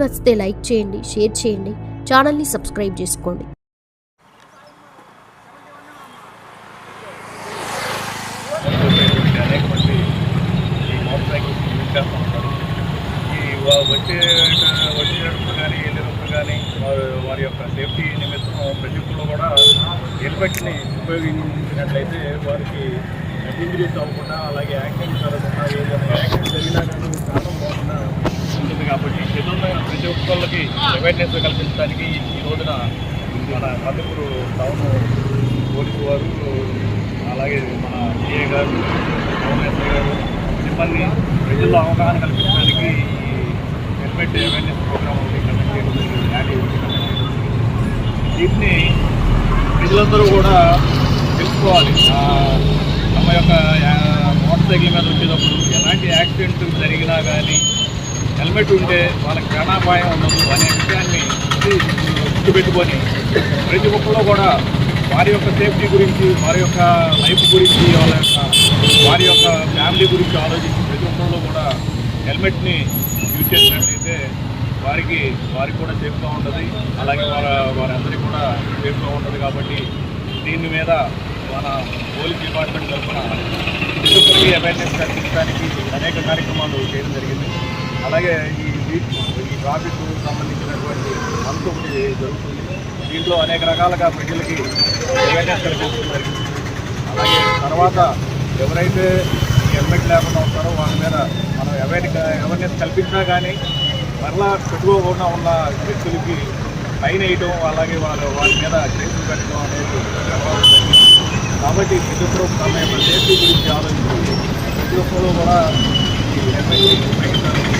నచ్చితే లైక్ చేయండి షేర్ చేయండి ఛానల్ని సబ్స్క్రైబ్ చేసుకోండి వచ్చే వచ్చేటప్పుడు కానీ వెళ్ళేటప్పుడు కానీ వారు వారి యొక్క సేఫ్టీ నిమిత్తం ప్రతి ఒక్కరు కూడా హెల్మెట్ని ఉపయోగించినట్లయితే వారికి ఇంజరీస్ అవ్వకుండా అలాగే యాక్సిడెంట్ జరగకుండా ఏదైనా యాక్సిడెంట్ జరిగినా కానీ ప్రాణం పోకుండా ఉంటుంది కాబట్టి ప్రతి ప్రతి ఒక్కళ్ళకి అవేర్నెస్ కల్పించడానికి ఈ రోజున మన మధుపూరు టౌన్ పోలీసు వారు అలాగే మన సిఏ గారు టౌన్ ఎస్ఐ గారు సిబ్బంది ప్రజల్లో అవగాహన కల్పించడానికి హెల్మెట్ అవేర్నెస్ ప్రోగ్రామ్ ఒకటి కండక్ట్ చేయడం ర్యాలీ ఒకటి కండక్ట్ చేయడం దీన్ని ప్రజలందరూ కూడా తెలుసుకోవాలి. తమ యొక్క మోటార్ సైకిల్ మీద వచ్చేటప్పుడు ఎలాంటి యాక్సిడెంట్ జరిగినా కానీ హెల్మెట్ ఉంటే వాళ్ళకి ప్రాణాపాయం ఉండదు అనే గుర్తుపెట్టుకొని ప్రతి ఒక్కరూ కూడా వారి యొక్క సేఫ్టీ గురించి వారి యొక్క లైఫ్ గురించి వాళ్ళ యొక్క వారి యొక్క ఫ్యామిలీ గురించి ఆలోచించి ప్రతి ఒక్కరిలో కూడా హెల్మెట్ని యూజ్ చేసినట్లయితే వారికి వారికి కూడా సేఫ్గా ఉంటుంది. అలాగే వారి వారందరికీ కూడా సేఫ్గా ఉంటుంది కాబట్టి దీని మీద మన పోలీస్ డిపార్ట్మెంట్ తరఫున ప్రతి ఒక్కరికి అవేర్నెస్ కల్పించడానికి అనేక కార్యక్రమాలు చేయడం జరిగింది. అలాగే ఈ ఈ ట్రాఫిక్ సంబంధించినటువంటి మంత్ జరుగుతుంది. దీంట్లో అనేక రకాలుగా ప్రజలకి అవేర్నెస్ కల్పించడం అలాగే తర్వాత ఎవరైతే హెల్మెట్ లేకుండా ఉంటారో వాళ్ళ మీద మనం అవేర్ అవేర్నెస్ కల్పించినా కానీ మరలా పెట్టుకోకుండా ఉన్న వ్యక్తులకి ఫైన్ వేయడం అలాగే వాళ్ళ వారి మీద కేసులు పెట్టడం అనేది కాబట్టి ప్రతి ఒక్కరూ తమ సేఫ్టీ గురించి ఆలోచించి ప్రతి ఒక్కరూ కూడా ఈ హెల్మెట్